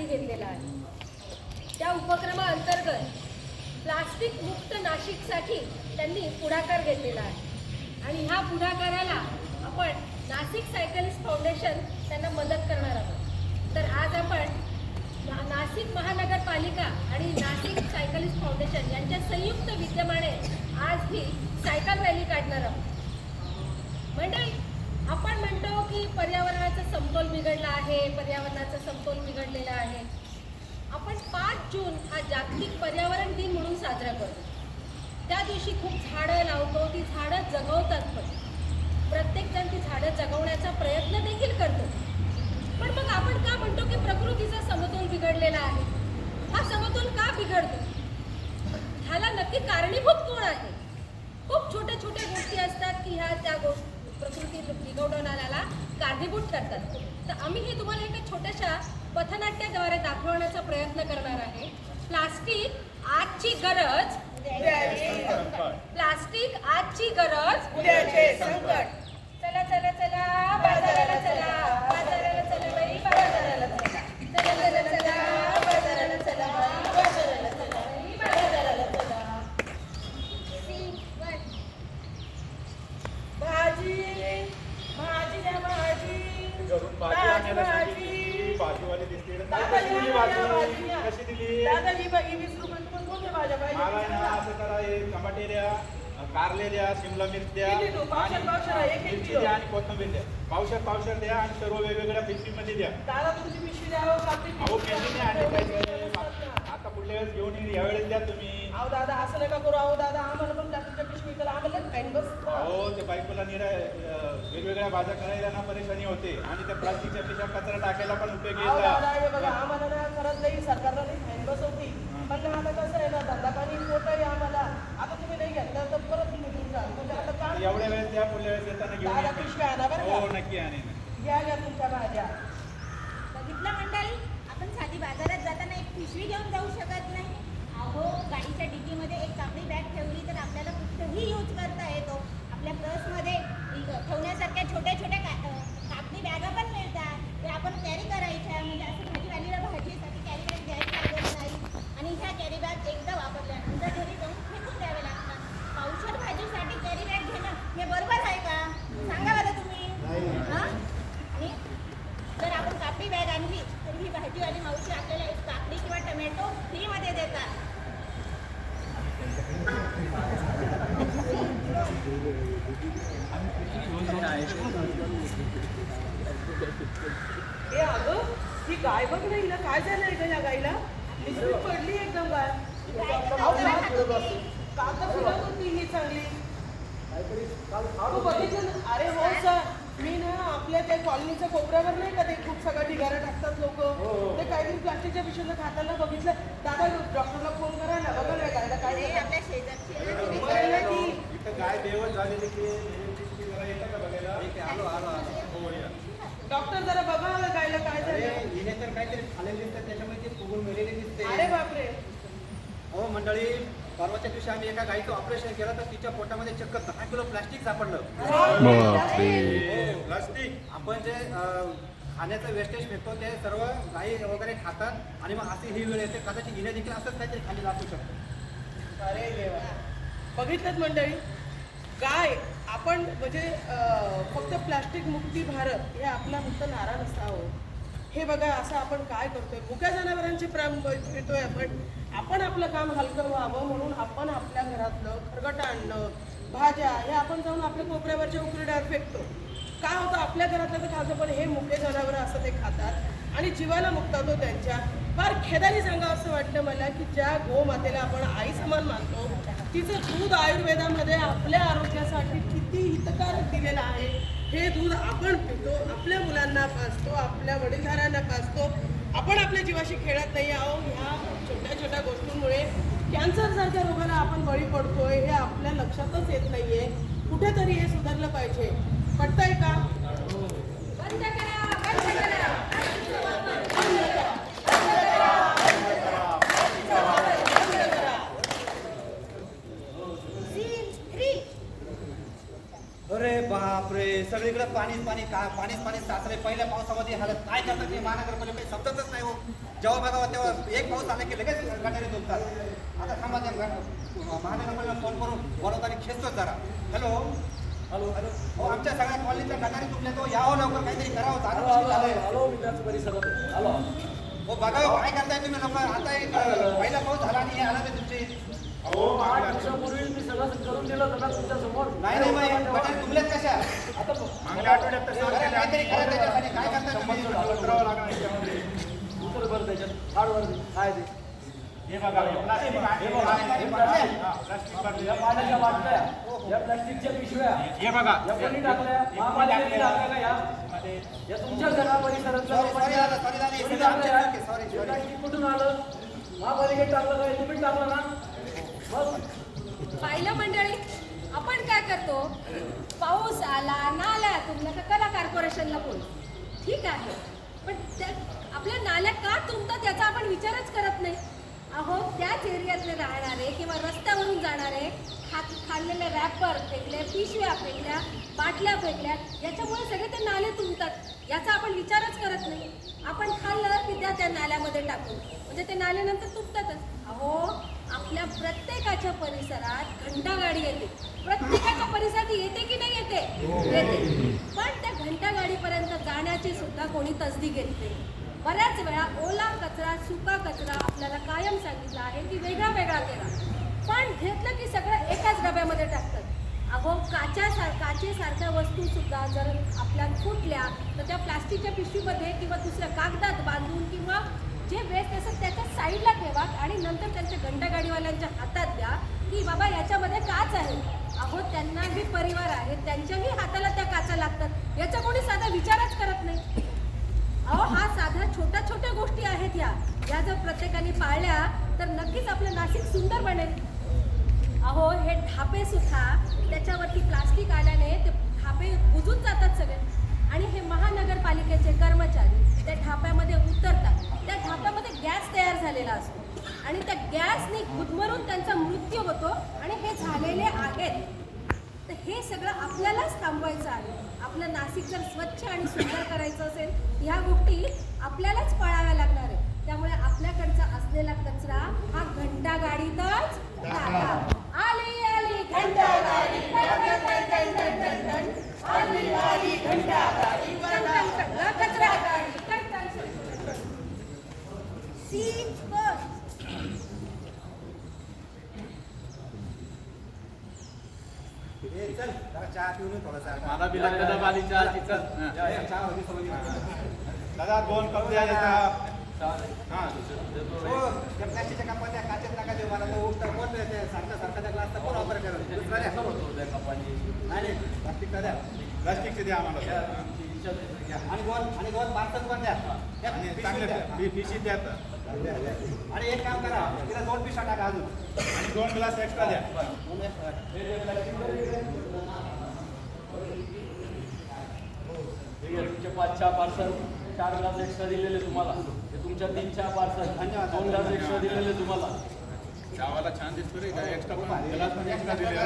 हाती घेतलेला आहे. त्या उपक्रमाअंतर्गत प्लास्टिक मुक्त नाशिकसाठी त्यांनी पुढाकार घेतलेला आहे. आणि ह्या पुढाकाराला आपण नाशिक सायकलिस्ट फाउंडेशन त्यांना मदत करणार आहोत. तर आज आपण ना- नाशिक महानगरपालिका आणि नाशिक सायकलिस्ट फाउंडेशन यांच्या संयुक्त विद्यमाने आज ही सायकल रॅली काढणार आहोत. मंडळी आपण म्हणतो की पर्यावरणाचा समतोल बिघडला आहे पर्यावरणाचा समतोल बिघडलेला आहे. आपण पाच जून हा जागतिक पर्यावरण दिन म्हणून साजरा करतो. त्या दिवशी खूप झाडं लावतो ती झाडं जगवतात पण. प्रत्येकजण ती झाडं जगवण्याचा प्रयत्न देखील करतो. पण मग आपण का म्हणतो की प्रकृतीचा समतोल बिघडलेला आहे? हा समतोल का बिघडतो? ह्याला नक्की कारणीभूत कोण आहे? खूप छोट्या छोट्या गोष्टी असतात की ह्या त्या गोष्टी बिघडवणाऱ्याला कारणीभूत करतात. तर आम्ही हे तुम्हाला एका छोट्याशा पथनाट्याद्वारे दाखवण्याचा प्रयत्न करणार आहे. प्लास्टिक आजची गरज प्लास्टिक आजची गरज संकट चला चला चला बाजाराला चला बाजाराला चला बाई बाजाराला चला चला चला चला बाजाराला चला बाजाराला चला बाई बाजाराला चला भाजी भाजी द्या भाजी घरून भाजी भाजी, आणायला भाजी. सांगितली, भाजीवाले दिसते दादा, कशी दिली या, या, भाजी भाजी या. कशी दिली दादा ही बाई वीस रुपये तुम्हाला कोणत्या भाज्या मला आहे ना पाहिजे असं करा हे टमाटे द्या कारले द्या शिमला मिरच द्या? पावशेर, पावशेर, हा, एक- एक मिरची किलो. द्या आणि कोथिंबीर द्या. पावशेर पावशेर द्या आणि सर्व वेगवेगळ्या पिशवीमध्ये द्या. दादा तुमची पिशवी द्यावं कापडी अहो पिशवी पेंडी द्या. नाही आणि आता पुढल्या वेळेस घेऊन येईल यावेळेस द्या तुम्ही. अहो दादा असं नका करू. अहो दादा आम्हाला पण प्लास्टिकच्या पिशवी विकायला आम्हाला बस. अहो ते बायकोला निरा अं, वेगवेगळ्या भाज्या करायला ना परेशानी होते. आणि त्या प्लास्टिकच्या पिशव्या कचरा टाकायला पण उपयोगी अहो दादा हे बघा येतात आम्हाला ना खरंच नाही सरकारला नाही फाईन बसवती पण ना आता कसं आहे ना धंदा पाणी पोट आहे आम्हाला आता तुम्ही नाही घेतलं तर परत तुम्ही तुमचा म्हणजे आता काम एवढ्या वेळेस द्या पुढल्या वेळेस येताना घेऊन दादा या. पिशव्या आणा बरं का? हो नक्की आणि घ्या घ्या तुमच्या भाज्या बघितलं मंडळी आपण साधी बाजारात जाताना एक पिशवी घेऊन जाऊ शकत नाही अहो गाडीच्या डिकीमध्ये एक कापडी बॅग ठेवली तर आपल्याला कुठेही यूज करता येतो आपल्या पर्समध्ये इ- ठेवण्यासारख्या छोट्या छोट्या का अ, कापडी बॅगा पण मिळतात ते आपण कॅरी करायच्या म्हणजे असं भाजीवालीला भाजीसाठी कॅरी बॅग घ्यायची लागत नाही आणि ह्या कॅरी बॅग एकदा वापरल्यानंतर घरी जाऊन फेकून द्यावे लागतात पावशर भाजीसाठी कॅरी बॅग घेणं हे बरोबर आहे का सांगा बरं तुम्ही हां आणि जर आपण कापडी बॅग आणली तर ही भाजीवाली मावशी आपल्याला एक काकडी किंवा टमॅटो फ्रीमध्ये देतात हे अगं ही गाय बघ नाही ना काय झालंय का या गाईला? लिस्टिक पडली एकदम गाय अहो, का- काका फिरत होती ही चांगली. तू बघितलं ना? अरे हो सर मी ना आपल्या त्या कॉलनीच्या कोपऱ्यावर नाही का ते खूप सगळं ढिगारा टाकतात लोक? ते काहीतरी प्लास्टिकच्या पिशवीला खाताना बघितलं. दादा डॉक्टरला फोन करा ना. बघा ना गायला काय झालं. ना, ती इथं गाय बेवत झालेली की हे जरा येतं का बघायला? आलो आलो आलो. हो डॉक्टर जरा बघा ना गायला काय झालं हिने तर काहीतरी खाल्लेले दिसतात त्याच्यामुळे ते फुगून मेलेले दिसते अरे बापरे. हो मंडळी परवाच्या दिवशी आम्ही एका गाईचं ऑपरेशन केलं तर तिच्या पोटामध्ये चक्क दहा किलो प्लास्टिक सापडलं. प्लास्टिक आपण जे खाण्याचं वेस्टेज फेकतो ते सर्व गाई वगैरे खातात आणि मग अशी ही वेळ येते. कदाचित हिने देखील असंच काहीतरी खाल्लेलं असू शकतं. अरे देवा. बघितलं मंडळी? गाय आपण म्हणजे फक्त प्लास्टिक मुक्ती भारत हे आपला फक्त नारा नसावं हो. हे. बघा असं आपण काय करतोय? मुक्या जनावरांचे प्राण घेतोय आपण. आपण आपलं काम हलकं व्हावं म्हणून आपण आपल्या घरातलं खरगट आणणं भाज्या हे आपण जाऊन आपल्या कोपऱ्यावरच्या उकरड्यावर फेकतो. काय होतं? आपल्या घरातलं तर खातं पण हे मुके जनावरं असं ते खातात. आणि जीवाला मुक्तात हो त्यांच्या. फार खेदाने सांगा असं वाटतं मला की ज्या गोमातेला आपण आई समान मानतो तिचं दूध आयुर्वेदामध्ये आपल्या आरोग्यासाठी किती हितकारक दिलेलं आहे. हे दूध आपण पितो आपल्या मुलांना पाजतो आपल्या वडीलधाऱ्यांना पाजतो. आपण आपल्या जीवाशी खेळत नाही आहो ह्या छोट्या छोट्या गोष्टींमुळे कॅन्सरसारख्या रोगाला आपण बळी पडतोय हे आपल्या लक्षातच येत नाही आहे कुठेतरी हे सुधारलं पाहिजे. पटतंय का बंद करा बंद करा सीन थ्री अरे बापरे सगळीकडे पाणीच पाणी का पाणीच पाणी साचले. पहिल्या पावसामध्ये हालत काय करतात ते महानगरपालिका समजतच नाही हो. जेव्हा बघावं तेव्हा एक पाऊस आला की लगेच गटारी तुमतात आता थांबा त्या ग- महानगरपालिका फोन करून बोलवताना खेचतोच जरा. हॅलो हॅलो हॅलो आमच्या सगळ्या कॉलनीच्या गटारी तुमल्या तो. यावं लवकर काहीतरी करावं. चालू विकास परिसरात. आलो हो बघावं. काय करताय तुम्ही लोक? आता पहिला पाऊस झाला आणि हे आला ते तुमचे? आठ वर्षापूर्वी मी सगळं करून दिलं होतं ना तुमच्यासमोर. नाही नाही मग गटारी तुमल्याच कशा? आता मागल्या आठवड्यात तसं अरे, केलं. काहीतरी करा त्याच्यासाठी. काय करताय तुम्ही? उतरावं लागणार याच्यामध्ये. उतर बरं त्याच्यात. हाडवर काय ते हे बघा हे प्लास्टिक आहे. हे बघा, हे प्लास्टिक. हा, प्लास्टिक बाटली. या पाण्याच्या बाटल्या या प्लास्टिकच्या पिशव्या हे बघा. या कोणी टाकल्या महापालिकेने टाकल्या. का या? या तुमच्या सगळ्या परिसरातल्या Sorry, लोकांनी- sorry दादा, sorry दादा, हे कोणी सगळं टाकलं आमच्या या? चुकी, sorry, sorry. प्लास्टिक कुठून आलं? महापालिकेत टाकलं का? तुम्ही टाकलं ना? पाहिलं मंडळी आपण काय करतो? पाऊस आला नाला तुमल्या का कला कॉर्पोरेशनला फोन ठीक आहे. पण त्या आपल्या नाल्या का तुंबतात याचा आपण विचारच करत नाही. अहो त्याच एरियातले राहणारे किंवा रस्त्यावरून जाणारे खात खाल्लेले रॅपर फेकले पिशव्या फेकल्या बाटल्या फेकल्या याच्यामुळे सगळे ते नाले तुंबतात. याचा आपण विचारच करत नाही. आपण खाल्लं की त्या त्या नाल्यामध्ये टाकू. म्हणजे ते नाल्यानंतर नंतर तुटतातच अहो आपल्या प्रत्येकाच्या परिसरात घंटा गाडी येते. प्रत्येकाच्या परिसरात येते की नाही येते? येते. पण त्या घंटा गाडीपर्यंत जाण्याची सुद्धा कोणी तसदी घेत नाही. बऱ्याच वेळा ओला कचरा सुका कचरा आपल्याला कायम सांगितला आहे की वेगळा वेगळा केला. पण घेतलं की सगळं एकाच डब्यामध्ये टाकतात. अहो काच्या काचेसारख्या वस्तू सुद्धा जर आपल्या फुटल्या तर त्या प्लास्टिकच्या पिशवीमध्ये किंवा दुसऱ्या कागदात बांधून किंवा जे वेस्ट असेल त्याच्या साईडला ठेवा आणि नंतर त्यांच्या घंटागाडीवाल्यांच्या हातात द्या की बाबा याच्यामध्ये काच आहे. अहो त्यांनाही परिवार आहे. त्यांच्याही हाताला त्या काचा लागतात. याचा कोणी साधा विचारच करत नाही. अहो हा साध्या छोट्या छोट्या गोष्टी आहेत या. या जर प्रत्येकाने पाळल्या तर नक्कीच आपलं नाशिक सुंदर बनेल. अहो हे ढापे सुद्धा त्याच्यावरती प्लास्टिक आल्याने ते ढापे बुजून जातात सगळे. आणि हे महानगरपालिकेचे कर्मचारी त्या ढाप्यामध्ये उतरतात. त्या ढाप्यामध्ये गॅस तयार झालेला असतो. आणि त्या गॅसने गुदमरून त्यांचा मृत्यू होतो आणि हे झालेले आहेत. तर हे सगळं आपल्यालाच थांबवायचं आहे. आपलं नाशिक जर स्वच्छ आणि सुंदर करायचं असेल ह्या गोष्टी आपल्यालाच पाळाव्या लागणार आहे त्यामुळे आपल्याकडचा असलेला कचरा हा घंटा गाडीतच आली आली घंटा गाडी आली आली घंटा गाडी टन, टन, टन, कचरा गाडी ton, ton, ton, ton. Seat first. ए, चल जरा चहा पिऊन येऊ थोडासा मला बी लागतं चल. या, या, चहा होती समोर. दादा दोन कप द्या याचा. हा. हो, त्या प्लास्टिकच्या कपात त्या काचेत नका देऊ मला. तो उठता कोण ते सारखा सारखा त्या ग्लासचा कोण वापर करत दुसरा द्या. नाही नाही. प्लास्टिकचा द्या. प्लास्टिकचे द्या आम्हाला. आणि दोन पार्सल पण द्या. त्या चांगले पिशी द्या. आणि एक काम करा तिला दोन पिशा टाका अजून आणि दोन ग्लास एक्स्ट्रा द्या. हे तुमचे पाच चहा पार्सल चार ग्लास एक्स्ट्रा दिलेले तुम्हाला हे तुमच्या तीन चहा पार्सल धन्यवाद. दोन ग्लास एक्स्ट्रा दिलेले तुम्हाला चहावाला छान दिसतो रे एक्स्ट्रा पण ग्लास पण एक्स्ट्रा दिले.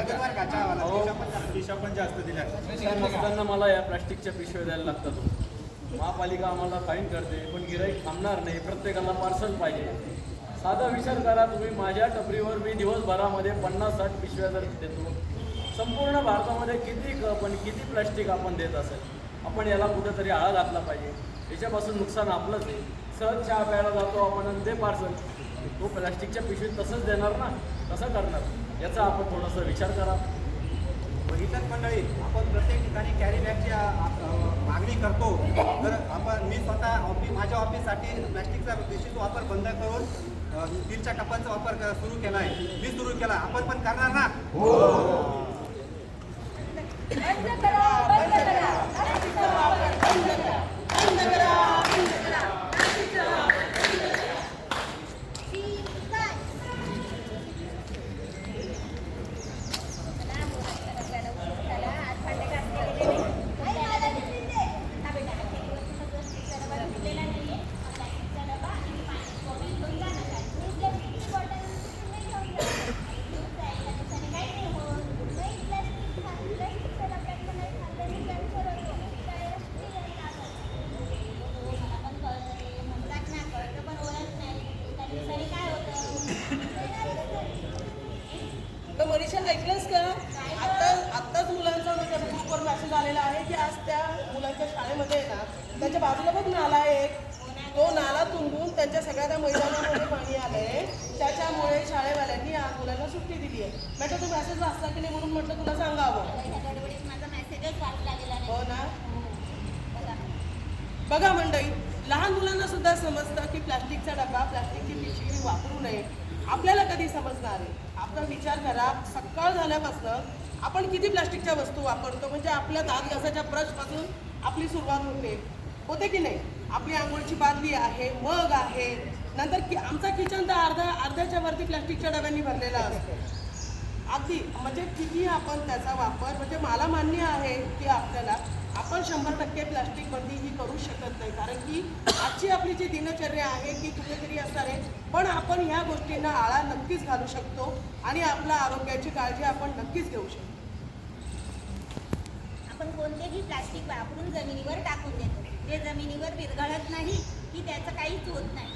हो. पिशा पण जास्त दिल्या मला या प्लास्टिकच्या पिशव्या द्यायला लागतात महापालिका आम्हाला फाईन करते पण गिराईक थांबणार नाही. प्रत्येकाला पार्सल पाहिजे. साधा विचार करा तुम्ही. माझ्या टपरीवर मी दिवसभरामध्ये पन्नास साठ पिशव्या जर देतो संपूर्ण भारतामध्ये किती कप आणि किती प्लॅस्टिक आपण देत असेल आपण याला कुठेतरी आळा घातला पाहिजे. याच्यापासून नुकसान आपलंच आहे. सहज चहा प्यायला जातो आपण आणि ते पार्सल तो प्लॅस्टिकच्या पिशवीत तसंच देणार ना? तसं करणार. याचा आपण थोडासा विचार करा. बघितलं मंडळी आपण प्रत्येक ठिकाणी कॅरी बॅगची मागणी करतो. तर आपण मी स्वतः ऑफिस माझ्या ऑफिससाठी प्लॅस्टिकचा पिशवीचा वापर बंद करून स्टीलच्या कपांचा वापर सुरू केला आहे मी सुरू केला. आपण पण करणार ना बंद करा बंद करा प्लास्टिकचा वापर बंद करा बंद करा बंद करा प्लास्टिकचा वापर प्लास्टिक मनीषा ऐकलंस का आता आत्ताच मुलांचा म्हणजे ग्रुपवर मेसेज आलेला आहे की आज त्या मुलांच्या शाळेमध्ये आहे ना त्याच्या बाजूला बघ नाला आहे एक. तो नाला तुंबून त्यांच्या सगळ्या त्या मैदानामध्ये पाणी आलंय. त्याच्यामुळे शाळेवाल्यांनी आज मुलांना सुट्टी दिली आहे. म्हटलं तू मेसेज वाचला की नाही म्हणून म्हटलं तुला सांगावं. माझा हो ना? बघा. बघा मंडळी लहान मुलांना सुद्धा समजतं की प्लास्टिकचा डबा प्लास्टिकची पिशवी वापरू नये. आपल्याला कधी समजणार आहे? आपला विचार करा. सकाळ झाल्यापासून आपण किती प्लास्टिकच्या वस्तू वापरतो? म्हणजे आपल्या दात घासाच्या ब्रशपासून आपली सुरुवात होते. होते की नाही? आपली आंघोळची बादली आहे मग आहे. नंतर की आमचा किचन तर अर्धा अर्ध्याच्या वरती प्लास्टिकच्या डब्यांनी भरलेला असतो. अगदी म्हणजे किती आपण त्याचा वापर म्हणजे मला मान्य आहे की आपल्याला आपण शंभर टक्के प्लास्टिक बंदी ही करू शकत नाही. कारण की आजची आपली जी दिनचर्या आहे ती कुठेतरी असणार आहे. पण आपण ह्या गोष्टींना आळा नक्कीच घालू शकतो आणि आपल्या आरोग्याची काळजी आपण नक्कीच घेऊ शकतो. आपण कोणतेही प्लास्टिक वापरून जमिनीवर टाकून देतो. जे जमिनीवर विरघळत नाही की त्याचं काहीच होत नाही.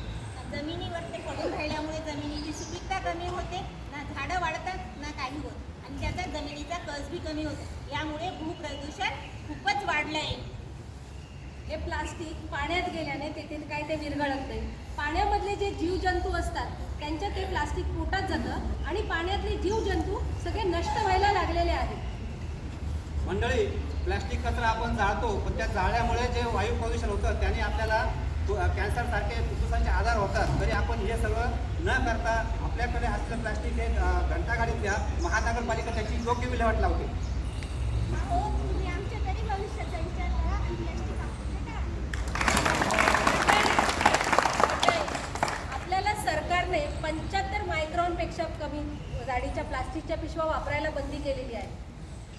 जमिनीवर ते पडून राहिल्यामुळे जमिनीची सुपीकता कमी होते ना झाडं वाढतात ना काही होत. आणि त्याचा जमिनीचा कस बी कमी होतो. यामुळे भूप्रदूषण खूपच वाढलं आहे हे प्लास्टिक पाण्यात गेल्याने तेथे काय ते विरघळत नाही. पाण्यामधले जे जीवजंतू असतात त्यांच्या ते प्लास्टिक पोटात जातं आणि पाण्यातले जीवजंतू सगळे नष्ट व्हायला लागलेले आहेत. मंडळी प्लॅस्टिक कचरा आपण जाळतो पण त्या जाळ्यामुळे जे वायू प्रदूषण होतं त्याने आपल्याला कॅन्सरसारखे फुफ्फुसांचे आजार होतात. तरी आपण हे सगळं न करता आपल्याकडे असलेलं प्लॅस्टिक हे अं, घंटागाडीतल्या महानगरपालिका त्याची योग्य विल्हेवाट लावते. हो तुम्ही आपल्याला सरकारने पंच्याहत्तर मायक्रॉनपेक्षा कमी जाडीच्या प्लास्टिकच्या पिशव्या वापरायला बंदी केलेली आहे.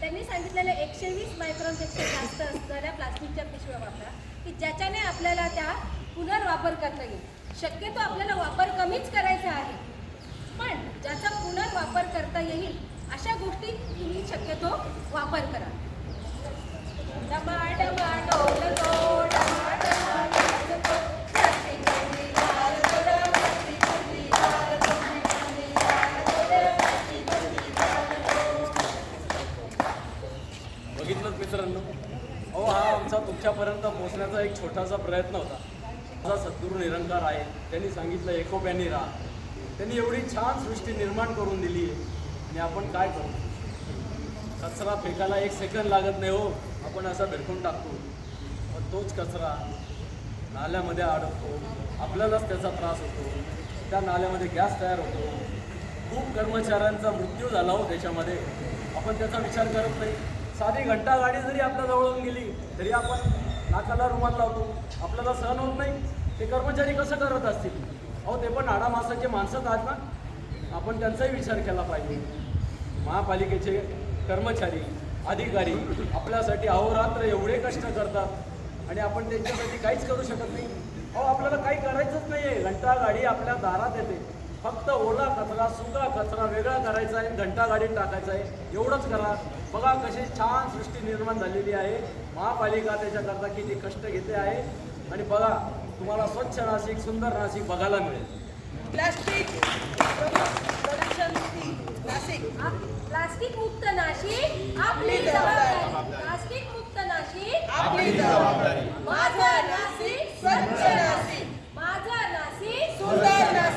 त्यांनी सांगितलेलं एकशे वीस मायक्रॉनपेक्षा जास्त असणाऱ्या प्लास्टिकच्या पिशव्या वापरा की ज्याच्याने आपल्याला त्या पुनर्वापर करता येईल. शक्यतो आपल्याला वापर कमीच करायचा आहे पण ज्याचा पुनर्वापर करता येईल अशा गोष्टी तुम्ही शक्यतो वापर करा. पोहोचण्याचा छोटासा प्रयत्न होता. माझा सद्गुरू निरंकार आहे. त्यांनी सांगितलं एकोप्याने राहा. त्यांनी एवढी छान सृष्टी निर्माण करून दिली. आहे आणि आपण काय करू? कचरा फेकायला एक सेकंद लागत नाही हो. आपण असा भेटून टाकतो. पण तोच कचरा नाल्यामध्ये अडकतो. आपल्यालाच त्याचा त्रास होतो. त्या नाल्यामध्ये गॅस तयार होतो. खूप कर्मचाऱ्यांचा मृत्यू झाला हो त्याच्यामध्ये. आपण त्याचा विचार करत नाही. साधी घंटा गाडी जरी आपल्या जवळून गेली तरी आपण नाकाला रुमाल लावतो. आपल्याला सहन होत नाही. ते कर्मचारी कसं करत असतील? अहो ते पण आडामासाचे माणसंच आहेत ना? आपण त्यांचाही विचार केला पाहिजे. महापालिकेचे कर्मचारी अधिकारी आपल्यासाठी अहोरात्र एवढे कष्ट करतात आणि आपण त्यांच्यासाठी काहीच करू शकत नाही. अहो आपल्याला काही करायचंच नाही आहे घंटा गाडी आपल्या दारात येते. फक्त ओला कचरा सुका कचरा वेगळा करायचा आहे घंटा गाडीत टाकायचा आहे. एवढंच करा. बघा कशी छान सृष्टी निर्माण झालेली आहे. महापालिका त्याच्याकरता किती कष्ट घेते आहे. आणि बघा तुम्हाला स्वच्छ नाशिक सुंदर नाशिक बघायला मिळेल. प्लास्टिक प्लास्टिक मुक्त नाशिक आपली प्लास्टिक मुक्त नाशिक आपली जबाबदारी. माझा नाशिक स्वच्छ नाशिक. माझा नाशिक सुंदर नाशिक.